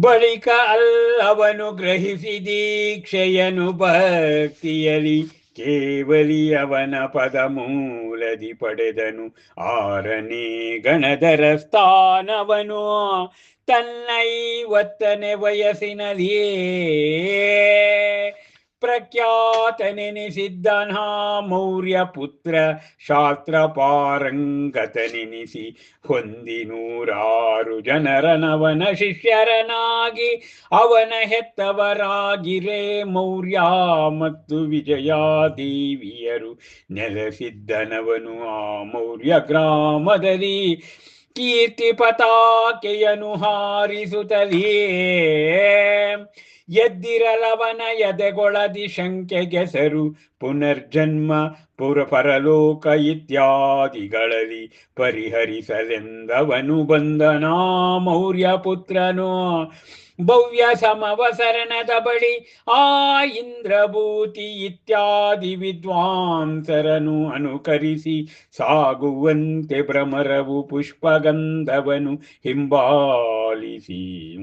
ಬಳಿಕ ಅಲ್ಲವನು ಗ್ರಹಿಸಿ ದೀಕ್ಷೆಯನು ಭಕ್ತಿಯಲಿ ಕೇವಲಿ ಅವನ ಪದ ಮೂಲದಿ ಪಡೆದನು. ಆರನೇ ಗಣಧರ ಸ್ಥಾನವನು. ತನ್ನೈವತ್ತನೇ ವಯಸ್ಸಿನಲ್ಲಿಯೇ ಪ್ರಖ್ಯಾತನೆನಿಸಿದ್ದನ ಮೌರ್ಯ ಪುತ್ರ ಶಾಸ್ತ್ರ ಪಾರಂಗತನೆನಿಸಿ ಹೊಂದಿ ನೂರಾರು ಜನರನವನ ಶಿಷ್ಯರನಾಗಿ ಅವನ ಹೆತ್ತವರಾಗಿರೇ ಮೌರ್ಯ ಮತ್ತು ವಿಜಯಾದೇವಿಯರು ನೆಲೆಸಿದ್ದನವನು ಆ ಮೌರ್ಯ ಗ್ರಾಮದಲ್ಲಿ. ಕೀರ್ತಿ ಪತಾಕೆಯನ್ನು ಹಾರಿಸುತ್ತಲಿಯೇ ಎದ್ದಿರಲವನ ಎದೆಗೊಳದಿ ಶಂಕೆಗೆಸರು ಪುನರ್ಜನ್ಮ ಪುರ ಪರಲೋಕ ಇತ್ಯಾದಿಗಳಲ್ಲಿ ಪರಿಹರಿಸಲೆಂದವನು ಬಂದನಾ ಮೌರ್ಯ ಪುತ್ರನು. ಭವ್ಯ ಸಮವಸರಣದ ಬಳಿ ಆ ಇಂದ್ರಭೂತಿ ಇತ್ಯಾದಿ ವಿದ್ವಾಂಸರನು ಅನುಕರಿಸಿ ಸಾಗುವಂತೆ ಭ್ರಮರವು ಪುಷ್ಪಗಂಧವನು ಹಿಂಬಾಲಿಸಿ.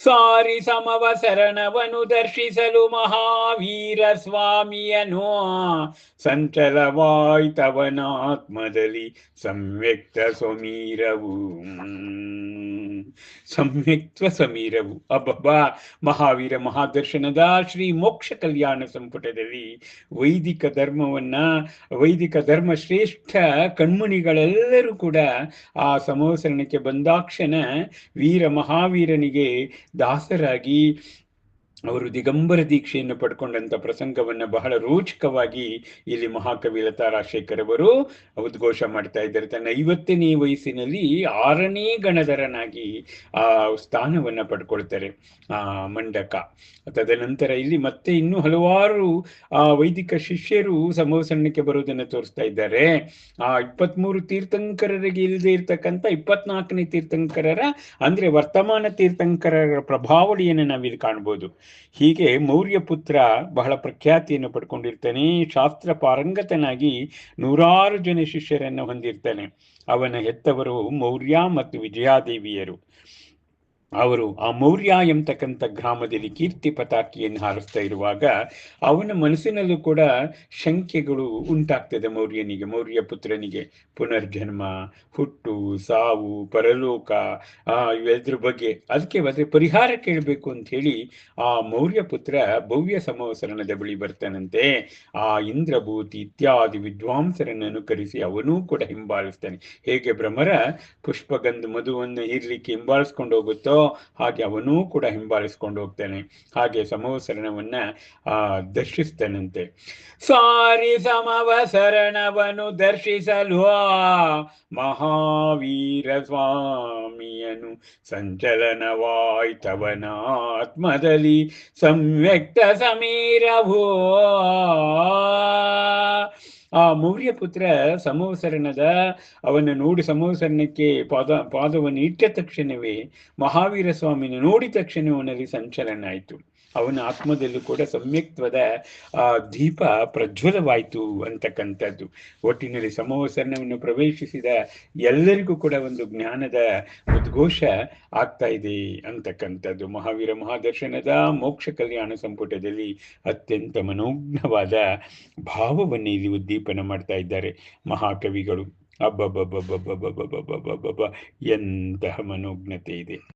ಸಾರಿ ಸಮವಸರಣವನು ದರ್ಶಿಸಲು ಮಹಾವೀರ ಸ್ವಾಮಿಯನು ಸಂಚಲವಾಯ್ತವನಾತ್ಮದಲ್ಲಿ ಸಂವ್ಯಕ್ತ ಸ್ವಮೀರವು ಸಂಯುಕ್ತ ಸಮೀರವು ಅಬ್ಬಬ್ಬಾ ಮಹಾವೀರ ಮಹಾದರ್ಶನದ ಶ್ರೀ ಮೋಕ್ಷ ಕಲ್ಯಾಣ ಸಂಪುಟದಲ್ಲಿ ವೈದಿಕ ಧರ್ಮವನ್ನ, ವೈದಿಕ ಧರ್ಮ ಶ್ರೇಷ್ಠ ಕಣ್ಮಣಿಗಳೆಲ್ಲರೂ ಕೂಡ ಆ ಸಮವಸರಣಕ್ಕೆ ಬಂದಾಕ್ಷಣ ವೀರ ಮಹಾವೀರನಿಗೆ ದಾಸರಾಗಿ ಅವರು ದಿಗಂಬರ ದೀಕ್ಷೆಯನ್ನು ಪಡ್ಕೊಂಡಂತ ಪ್ರಸಂಗವನ್ನ ಬಹಳ ರೋಚಕವಾಗಿ ಇಲ್ಲಿ ಮಹಾಕವಿ ಲತಾ ರಾಜಶೇಖರ್ ಅವರು ಉದ್ಘೋಷ ಮಾಡ್ತಾ ಇದ್ದಾರೆ. ತನ್ನ ಐವತ್ತನೇ ವಯಸ್ಸಿನಲ್ಲಿ ಆರನೇ ಗಣಧರನಾಗಿ ಆ ಸ್ಥಾನವನ್ನ ಪಡ್ಕೊಳ್ತಾರೆ, ಆ ಮಂಡಕ. ತದನಂತರ ಇಲ್ಲಿ ಮತ್ತೆ ಇನ್ನೂ ಹಲವಾರು, ಆ ವೈದಿಕ ಶಿಷ್ಯರು ಸಮವಸರಣಕ್ಕೆ ಬರುವುದನ್ನು ತೋರಿಸ್ತಾ ಇದ್ದಾರೆ. ಆ ಇಪ್ಪತ್ಮೂರು ತೀರ್ಥಂಕರರಿಗೆ ಇಲ್ಲದೆ ಇರ್ತಕ್ಕಂಥ ಇಪ್ಪತ್ನಾಲ್ಕನೇ ತೀರ್ಥಂಕರರ, ಅಂದ್ರೆ ವರ್ತಮಾನ ತೀರ್ಥಂಕರರ ಪ್ರಭಾವಳಿಯನ್ನು ನಾವಿಲ್ಲಿ ಕಾಣ್ಬೋದು. ಹೀಗೆ ಮೌರ್ಯ ಪುತ್ರ ಬಹಳ ಪ್ರಖ್ಯಾತಿಯನ್ನು ಪಡ್ಕೊಂಡಿರ್ತಾನೆ, ಶಾಸ್ತ್ರ ಪಾರಂಗತನಾಗಿ ನೂರಾರು ಜನ ಶಿಷ್ಯರನ್ನು ಹೊಂದಿರ್ತಾನೆ. ಅವನ ಹೆತ್ತವರು ಮೌರ್ಯ ಮತ್ತು ವಿಜಯಾದೇವಿಯರು. ಅವರು ಆ ಮೌರ್ಯ ಎಂಬತಕ್ಕಂಥ ಗ್ರಾಮದಲ್ಲಿ ಕೀರ್ತಿ ಪತಾಕಿಯನ್ನು ಹಾರಿಸ್ತಾ ಇರುವಾಗ ಅವನ ಮನಸ್ಸಿನಲ್ಲೂ ಕೂಡ ಶಂಕೆಗಳು ಉಂಟಾಗ್ತದೆ ಮೌರ್ಯನಿಗೆ, ಮೌರ್ಯ ಪುತ್ರನಿಗೆ. ಪುನರ್ಜನ್ಮ, ಹುಟ್ಟು, ಸಾವು, ಪರಲೋಕ, ಆ, ಇವೆದ್ರ ಬಗ್ಗೆ ಅದಕ್ಕೆ ಅದ್ರ ಪರಿಹಾರ ಕೇಳಬೇಕು ಅಂತ ಹೇಳಿ ಆ ಮೌರ್ಯ ಪುತ್ರ ಭವ್ಯ ಸಮವಸರಣದ ಬಳಿ ಬರ್ತಾನಂತೆ. ಆ ಇಂದ್ರಭೂತಿ ಇತ್ಯಾದಿ ವಿದ್ವಾಂಸರನ್ನು ಅನುಕರಿಸಿ ಅವನೂ ಕೂಡ ಹಿಂಬಾಲಿಸ್ತಾನೆ. ಹೇಗೆ ಭ್ರಮರ? ಪುಷ್ಪಗಂಧ ಮಧುವನ್ನು ಇರ್ಲಿಕ್ಕೆ ಹಿಂಬಾಲಿಸ್ಕೊಂಡು ಹೋಗುತ್ತೋ? ಹಾಗೆ ಅವನೂ ಕೂಡ ಹಿಂಬಾಲಿಸ್ಕೊಂಡು ಹೋಗ್ತಾನೆ. ಹಾಗೆ ಸಮವಸರಣವನ್ನ, ಆ, ದರ್ಶಿಸ್ತಾನಂತೆ. ಸಾರಿ ಸಮವಸರಣವನ್ನು ದರ್ಶಿಸಲು ಮಹಾವೀರ ಸ್ವಾಮಿಯನು ಸಂಚಲನವಾಯ್ತವನ ಆತ್ಮದಲ್ಲಿ ಸಂವ್ಯಕ್ತ ಸಮೀರವೋ ಆ ಮೌರ್ಯ ಪುತ್ರ ಸಮವಸರಣದ, ಅವನ ನೋಡಿ ಸಮೋಸರಣಕ್ಕೆ ಪಾದ, ಪಾದವನ್ನು ಇಟ್ಟ ತಕ್ಷಣವೇ ಮಹಾವೀರ ಸ್ವಾಮಿನ ನೋಡಿದ ತಕ್ಷಣವೇ ಅವನಲ್ಲಿ ಸಂಚಲನ ಆಯಿತು. ಅವನ ಆತ್ಮದಲ್ಲೂ ಕೂಡ ಸಮ್ಯಕ್ತ್ವದ, ಆ, ದೀಪ ಪ್ರಜ್ವಲವಾಯಿತು ಅಂತಕ್ಕಂಥದ್ದು. ಒಟ್ಟಿನಲ್ಲಿ ಸಮವಸರಣವನ್ನು ಪ್ರವೇಶಿಸಿದ ಎಲ್ಲರಿಗೂ ಕೂಡ ಒಂದು ಜ್ಞಾನದ ಉದ್ಘೋಷ ಆಗ್ತಾ ಇದೆ ಅಂತಕ್ಕಂಥದ್ದು. ಮಹಾವೀರ ಮಹಾದರ್ಶನದ ಮೋಕ್ಷ ಕಲ್ಯಾಣ ಸಂಪುಟದಲ್ಲಿ ಅತ್ಯಂತ ಮನೋಜ್ಞವಾದ ಭಾವವನ್ನು ಇಲ್ಲಿ ಉದ್ದೀಪನ ಮಾಡ್ತಾ ಇದ್ದಾರೆ ಮಹಾಕವಿಗಳು. ಅಬ್ಬಬ್ಬಬ್ಬಬ್ಬಬ್ಬಬ್ಬಬ್ಬಬ್ಬಬ್ಬ ಎಂತಹ ಮನೋಜ್ಞತೆ ಇದೆ.